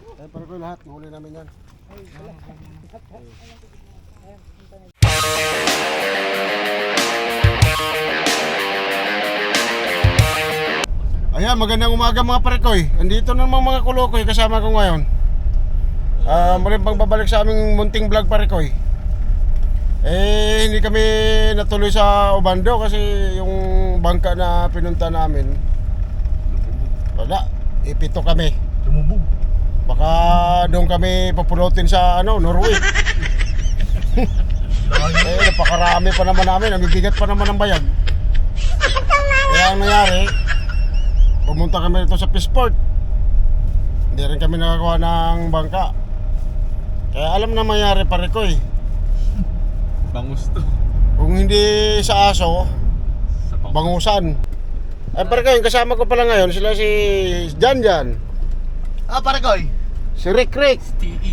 Eh, para ko lahat, huli namin yan. Ayan, magandang umaga mga parekoy. Andito na naman mga kulokoy kasama ko ngayon. Ah, muli pang babalik sa aming munting vlog parekoy. Eh, hindi kami natuloy sa Obando kasi yung bangka na pinunta namin. Wala, ipito kami. Doon kami papunutin sa ano, Norway. eh, napakarami pa naman namin, ang bibigat pa naman ng bayag. Kaya ang nangyari, pumunta kami dito sa Peaceport. Hindi rin kami nakakuha ng bangka. Kaya alam na mangyari pare ko eh. Bangus to. Kung hindi sa aso, Sa bang... bangusan. Ay pare ko, yung kasama ko pala ngayon, sila si Jan Jan, Ah, pare koy. Si Rick Rick, TE.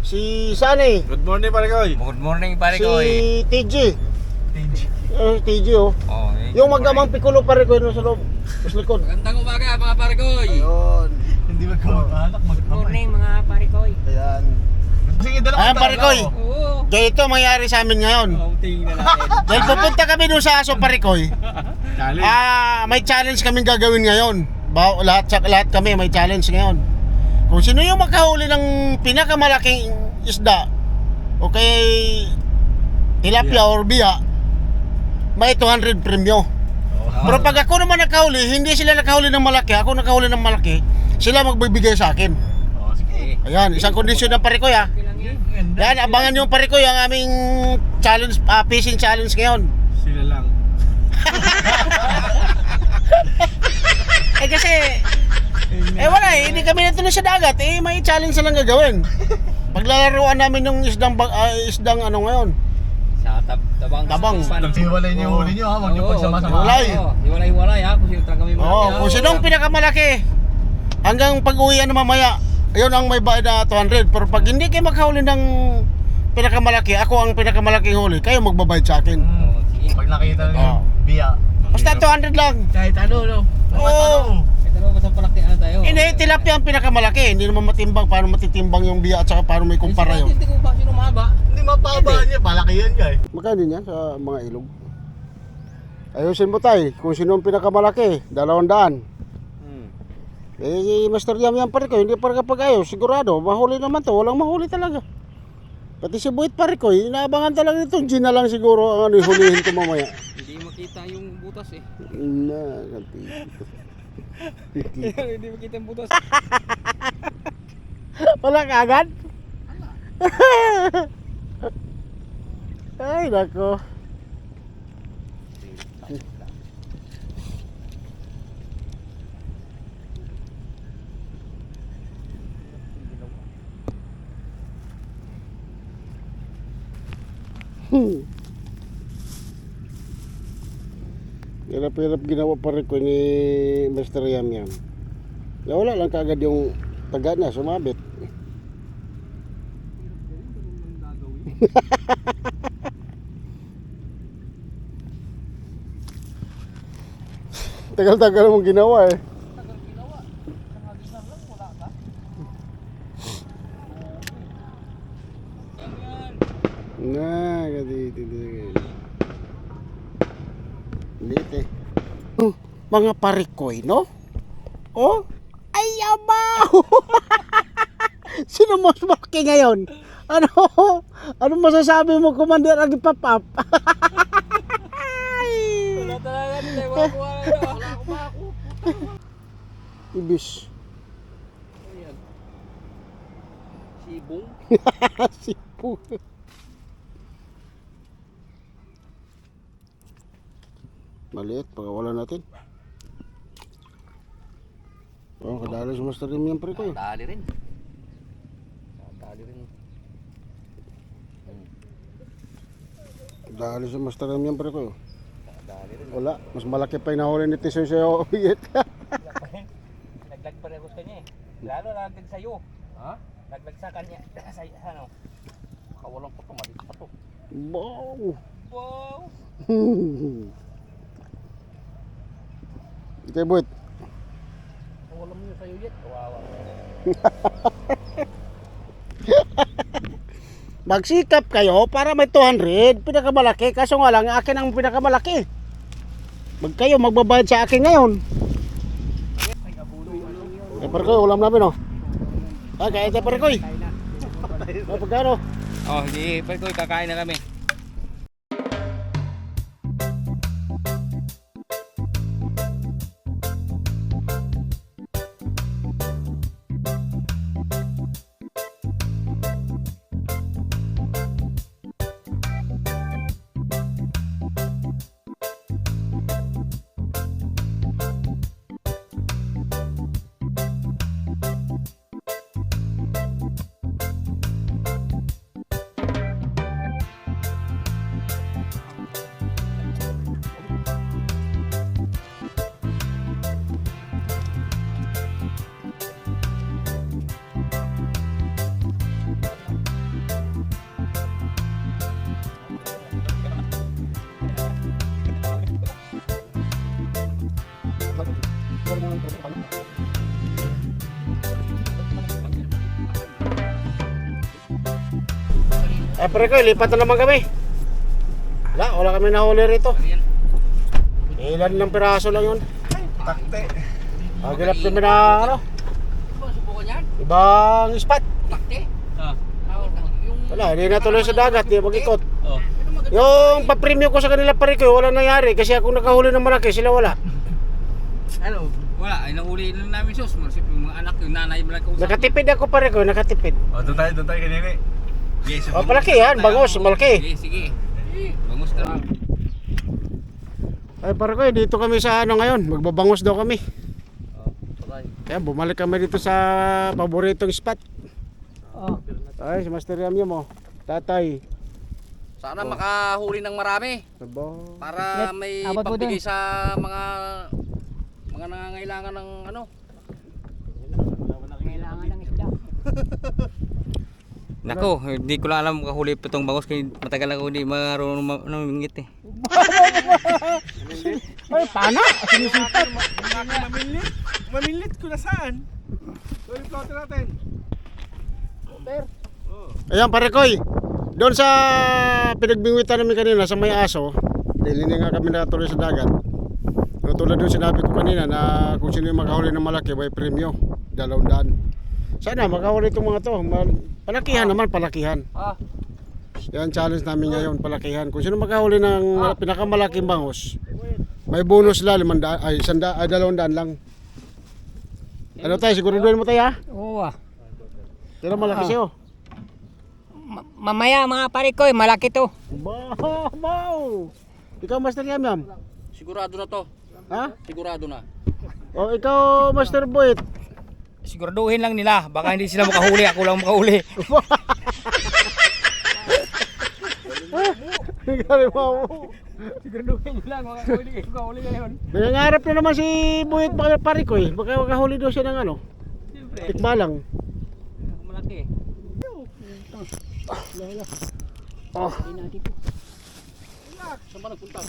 si Sunny, Good morning, pare koy. Good morning pare si ko eh. TG. TG. Eh, TG oh. Oh, eh, Yung magdamang pikulo pare ko yun sa loob. Sa likod. Magandang umaga mga pare ko. Ayun. Hindi ba kamag-anak? Good morning mga pare ko. Ayan. Sige, dala Ayan pare ko. Oo. Ganito mangyari sa amin ngayon. Oh, tingnan natin. Dahil pupunta kami doon sa Aso Parikoy, Challenge. ah, may challenge kaming gagawin ngayon. Ba, lahat, sa- lahat kami may challenge ngayon. Kung sino yung makahuli ng pinakamalaking isda o kay tilapia or biya, may 200 premyo. Pero pag ako naman nakahuli, hindi sila nakahuli ng malaki, ako nakahuli ng malaki, sila magbibigay sa akin. Oh, sige. Ayan, isang kondisyon ng parikoy ha. okay lang yan. Yan, abangan yung parikoy ang aming challenge, ah, fishing challenge ngayon. Sila lang. Eh kasi, eh wala eh, hindi kami natuloy sa dagat, eh may challenge lang gagawin. Paglalaruan namin yung isdang, bag- ah, isdang ano ngayon. Sa tab tabang. Tabang. Hiwalay niyo yung huli niyo ha. Huwag niyo pagsama-sama. hiwalay. Oo, Hiwalay-hiwalay ha. Kung sino talaga may Oo, malaki, kung sinong pinakamalaki, hanggang pag-uwian na mamaya, yun ang may bayad na 200. Pero pag hindi kayo maghuli ng pinakamalaki, ako ang pinakamalaking huli, kayo magbabayad sa akin. Oo, sige. Pag nakita niyo Oo. biya. Basta 200 lang. Kahit ano, no? Oo. Ito naman ba sa palaki ano tayo? Hindi, tilapia ang pinakamalaki. Hindi naman matimbang paano matitimbang yung biya at saka paano may kumpara yun. Hindi ko ba sino mahaba? Hindi mapaba niya. Palaki yan, guys. Magkano niya sa mga ilog? Ayusin mo tay, kung sino ang pinakamalaki, dalawang daan. Hmm. Eh, Master Yam yan pare ko, hindi pa kapag ayos, sigurado, mahuli naman to, walang mahuli talaga. Pati si Buit pare ko, inaabangan talaga nito, Gin na lang siguro ang ano, hulihin ko mamaya. Hindi makita yung butas eh. Na, ganti. Hindi makita yung butas. Wala ka agad? Ay, nako. Hmm. Hirap-hirap ginawa pa rin ko ni Mr. Yam Yam. Nawala lang kagad yung taga na, sumabit. Tagal-tagal mong ginawa eh. Na, kaditi Lite. Mga parikoy, no? Oh, ay yabaw! Sino mas malaki ngayon? Ano? Ano masasabi mo, Commander Agipapap? Wala talaga nila. Wala ko wala. Ko. Ibis. Ayan. Sibong. Sipo. Maliit, pagawalan natin. Oh, kadali sa Master Rim yan pre ko. eh. Tali rin. Tali rin. Kadali sa Master Rim yan pre ko. Tali rin. Wala, mas malaki pa yung nahuli ni Tisoy sa'yo. Naglag pa rin ako sa kanya eh. Lalo naglag sa'yo. Ha? Naglag sa kanya. sa ano? Kawalan pa to. Maliit pa to. Wow! Wow! Ito buit. Mo yun sa'yo yet. Kawawa. Magsikap kayo para may 200, pinakamalaki. Kaso nga lang, akin ang pinakamalaki. Mag kayo, magbabayad sa akin ngayon. Eh, Parkoy, ulam namin, oh. Ah, kaya tayo, Parkoy. Ah, pagkano? Oh, hindi. Ko kakain na kami. Eh, Parkoy, lipat na naman kami. Wala, wala kami nahuli rito. Ilan lang piraso lang yun. Takte. Pagilap kami na, ano, Subukan yan. ibang spot. Takte. Ah. Yung... Wala, hindi na tuloy sa dagat, hindi mag-ikot. Oh. Yung pa-premium ko sa kanila pare ko, wala nangyari kasi ako nakahuli ng malaki, sila wala. Ano? Wala. Ay, nahuli lang namin sus. Marsip yung mga anak, yung nanay mo lang kausap. Nakatipid ako pare ko, nakatipid. O, doon tayo, doon tayo kanina. Yes, Oh, palaki yan, bangus, malaki. Sige, sige. Bangus na. Ay pare ko, eh, dito kami sa ano ngayon, magbabangos daw kami. Oh. Kaya bumalik kami dito sa paboritong spot. Oh. Ay, si Master Yam oh. Tatay. Sana makahuli ng marami Aba. para may abot mo pagbigay sa mga mga nangangailangan ng ano. Kailangan ng isda. Nako, hindi ko lang alam makahuli pa itong bangus kasi matagal ako hindi marunong ma- ano, mingit eh. Ay, pana! Mamilit. Mamilit ko na saan? So, yung plotter natin. Ayan pare ko, eh. doon sa pinagbingwitan namin kanina sa may aso, dahil hindi nga kami natuloy sa dagat. No, tulad doon sinabi ko kanina na kung sino yung makahuli ng malaki, may premyo. Dalawang daan. Sana makahuli itong mga to. Palakihan naman, palakihan. Ah, Yan challenge namin ngayon, palakihan. Kung sino makahuli ng pinakamalaking bangus, may bonus lang, limanda, ay, sanda, ay, dalawang daan lang. Ano tayo, siguraduhin mo tayo ha? Oo ah. Pero malaki siya oh. Ma- mamaya mga pare ko, eh, malaki to. Wow! wow. Ikaw, Master Yam Yam. sigurado na to. Ha? Sigurado na. O ikaw, Master Boyd. Siguraduhin lang nila, baka hindi sila makahuli, ako lang makahuli. Siguraduhin nyo lang, makahuli kayo, makahuli ngayon. Nangangarap na naman si Boyd pa- pare ko eh. Baka makahuli daw siya ng ano. Siyempre, Tikbalang. malaki. Oh. Saan ba nagpunta?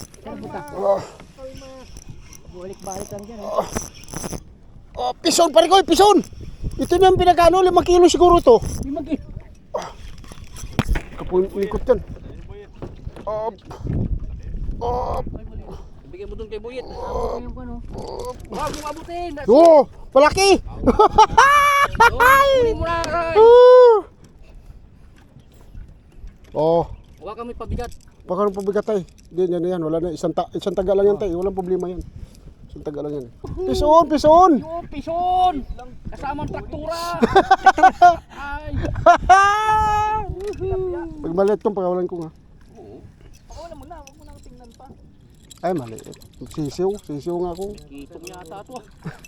Balik-balik lang dyan. Eh. Oh, pison pare ko, pison. Ito na yung pinagkano, 5 kilo siguro to. Yung mag- Kapunikot yan. Op. Op. Bigyan mo dun kay. Yung ano. Huwag mong abutin! Oh, na, Ray! oh, Huwag kami pabigat. baka nang pabigat tay. Hindi yan yan, wala na isang ta isang taga lang yan tay, walang problema yan. Isang taga lang yan. Pison, pison. Yung pison! Kasama ang traktura! Ay! Pag maliit kong pagawalan ko nga. Wala mo na, huwag mo na tingnan pa. Ay, maliit. Sisiw, sisiw nga ako. Kitong yata ito ah.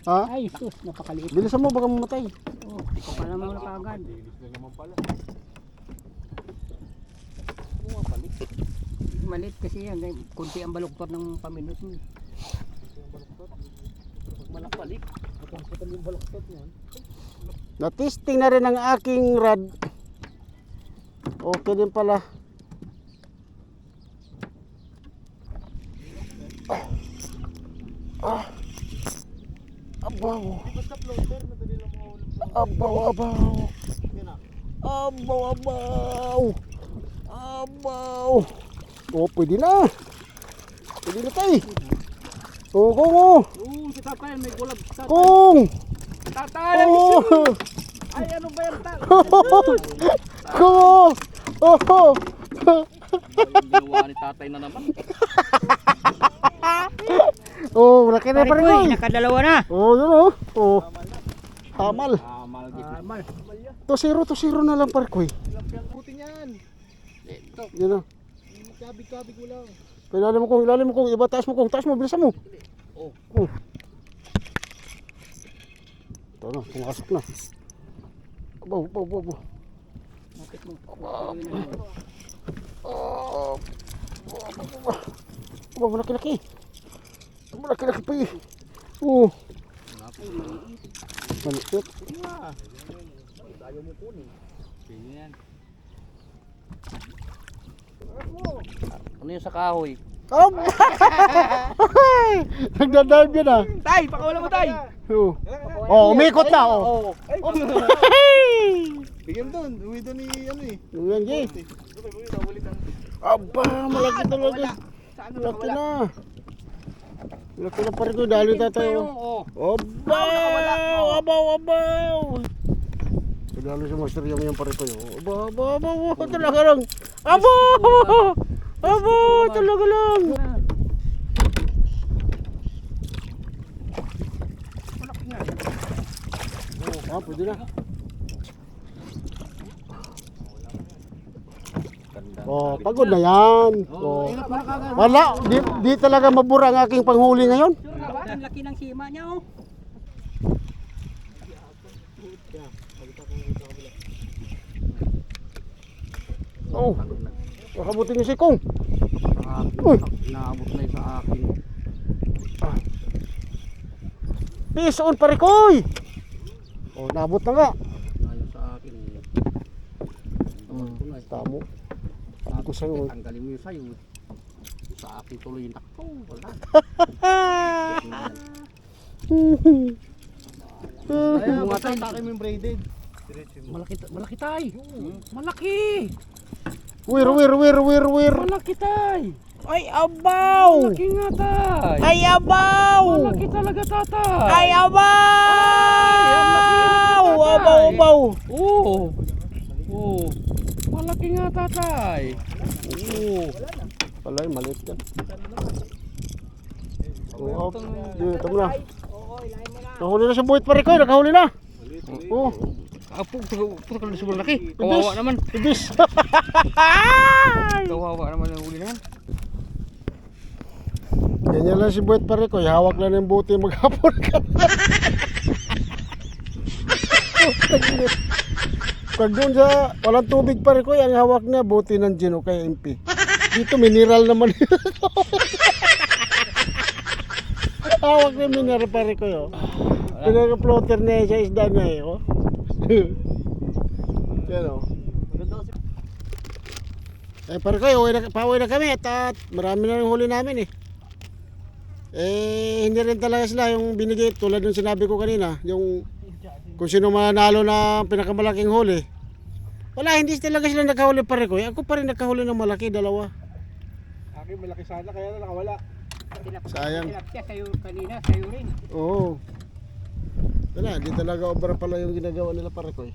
Ha? Ay, sus, napakaliit. Bilisan mo, baka mamatay. Oh, Hindi ko pala muna kagad. Malit kasi yan. eh, Kunti ang baluktot ng paminot mo. Malakbalik. Natisting na rin ang aking rad. Okay din pala. Ah. Ah. Abaw. Abaw, abaw. Abaw, abaw. Abaw. Oh, pwede na. Pwede na tayo. Oh, kung oh. Oo, si tatay, may gulab. Tatay, Kung. tatay! Oh. Ay, ano ba yan? Tatay? Kung. Oh. Oh. Ginawa ni tatay na naman. Oh, malaki na pa rin. Eh. nakadalawa na. Oh, yun oh. Oh. Hamal. Ah, malagit. Amal. To zero, to zero na lang parkoy. Puti niyan. Yan oh. Kabig-kabig mo lang. Ilalim mo kung, ilalim mo kung, iba taas mo kung, taas mo, bilisan mo. Oh. Oh. Ito na, pumasok na. Abaw, abaw, abaw, abaw. Bakit mo? Oh. Abaw, malaki-laki. Malaki-laki pa eh. Oh. Maliit. Ganyan. Ano yung sa kahoy? Um. Nagdadive yan ah. Tay, pakawala mo tay! Oh, oh umikot na oh. Bigyan doon. Uwi doon ni ano eh. Yan, Jay. Aba, malaki talaga. Laki na. Laki na pa rin ko, dali tayo. Oo. Abaw, abaw, abaw. Lalo si Master yung yung pare ko yun. Aba, aba, aba, aba, talaga lang. Aba, aba, talaga lang. Ah, pwede na. Oh, pagod na yan. Oh. Wala, di, di talaga mabura ang aking panghuli ngayon. Ang laki ng sima niya oh. Oh, nakabuti niyo si Kong. Uy, Naabot na sa akin. peace on pare koy. Oh, nabot na nga. Ayun sa akin. Hmm, tamo. Sabi ko sa'yo. Tanggalin mo yung sayo. Sa akin tuloy yung takbo. Wala. Kaya basta takin mo yung braided. Malaki, malaki tay. Malaki. Wir, wir, wir, wir, wir. Malaki tay. Ay, abaw! Malaki nga tay. Ay, abaw! Malaki talaga tatay. Ay, abaw! Abaw, abaw! Oo. Oo. Malaki nga tatay. Oo. Palay, maliit yan. Oh, up. Dito mo na. Nakahuli na si Buhit pare koy, nakahuli na. Oh, Apo, puto ka na sobrang laki. Kawawa naman. ibis. Kawawa naman ang uli naman. Ganyan lang si Buhit pare koy, hawak lang ng buti maghapon ka. Pag doon sa walang tubig pare koy, ang hawak niya buti ng gin o kaya MP. Dito mineral naman. hawak na mineral pare koy oh. Pinaka-floater niya sa isda niya eh oh. Yan oh. Eh pare koy, uwi na, pauwi na kami at, at marami na yung huli namin eh. Eh, hindi rin talaga sila yung binigay tulad ng sinabi ko kanina, yung kung sino manalo na pinakamalaking huli. Wala, hindi talaga sila nakahuli pare ko. Ako pa rin nakahuli ng malaki, dalawa. Akin malaki sana kaya na nakawala. Sayang. Sa'yo kanina, sa'yo rin. Oo. Wala, di talaga obra pala yung ginagawa nila pare ko. eh.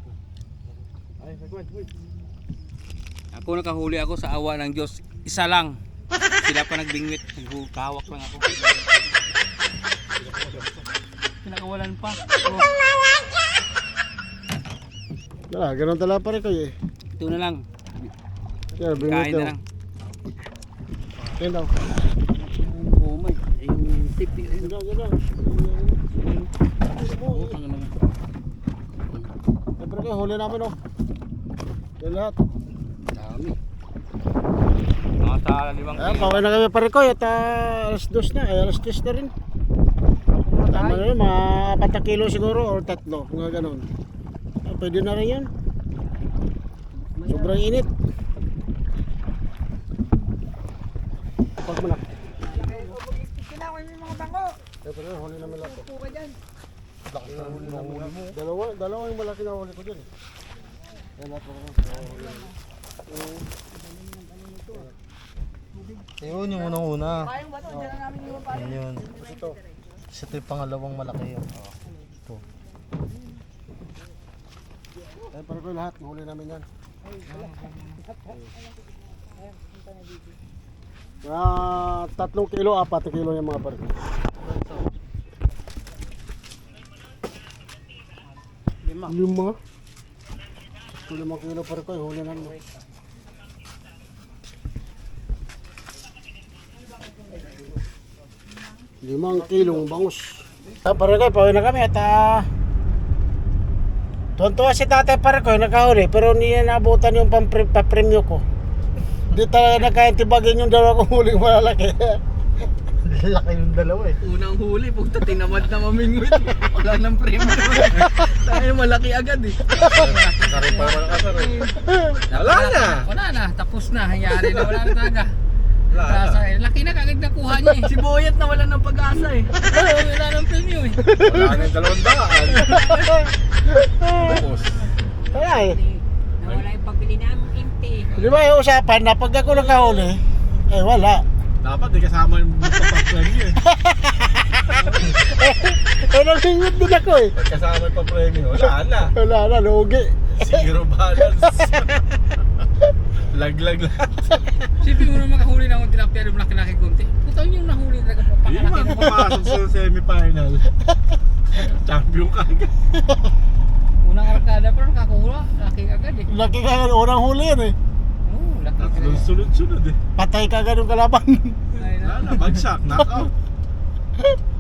Ay, nagwan. Ako nakahuli ako sa awa ng Diyos. Isa lang. Sila pa nagbingwit. Nagkawak lang ako. Pinakawalan pa. Oh, Wala, ganun talaga pare ko eh. ito na lang. Yan, bring Kain na daw. lang. Yan daw. Oh my. Yung tip. Yan daw, yan daw. Tanggal naman. Eh, pare ko, huli namin oh. Yan lahat. Dami. Mga sa limang Ayan, pauwi na kami pare ko. At ah, alas dos na, ay alas tres na rin. Tama na yun, mga apat na kilo siguro or tatlo, mga ganun. Ah, pwede na rin yan. Sobrang init. Pag mo na. Mo yung mga bangko. Eh, pero huli namin lahat. Upo ka dyan. Laki na huli mo. Dalawa, dalawa yung malaki na huli ko dyan. Yan natin ako. Yun yung unang-una. Na yung Yun. Ito. Kasi ito yung pangalawang malaki yun. Ito. Ay, para ko lahat. Mahuli namin yan. Ah, tatlong kilo, apat na kilo yung mga barko. Lima. Lima. Lima kilo par ko, huli namin. Limang kilong bangus. Ah, para ko, pauwi na kami at ah... Tuwan-tuwa si tatay para ko, nakahuli, pero hindi niya naabutan yung pampre- papremyo ko. Hindi talaga nakaintibagin yung dalawa kong huling malalaki. Laki yung dalawa eh. Unang huli, pagka tinamad na mamingwit. Wala nang premyo. Tayo malaki agad eh. Sari pa naman ang asar eh. Wala na. Wala na, tapos na. Hayari na, wala na talaga. Pag-asa eh. Laki na kagad nakuha niya eh. Si Boyet na wala ng pag-asa eh. wala nang premyo eh. Wala na yung dalawang daan. Tapos. Kaya eh. Nawala yung pagbili namin inti. Di ba yung usapan na pag ako nakahuli, eh wala. Dapat di kasama yung pagpapagyan niya eh. Eh nalingot din ako eh. Kasama yung papremyo, wala na. Wala na, lugi. Zero balance. Laglag lahat. Sipin mo na makahuli na akong tilapia ng laki-laki kunti. Puta yung nahuli talaga Hindi naman mo. papasok sa semifinal. Champion ka agad. Unang arkada pero nakakuha. Laki agad eh. Laki nga, unang huli yan eh. Tatlong sunod-sunod eh. Patay ka agad yung kalaban. Ay, Wala na. na, bagsak, knockout.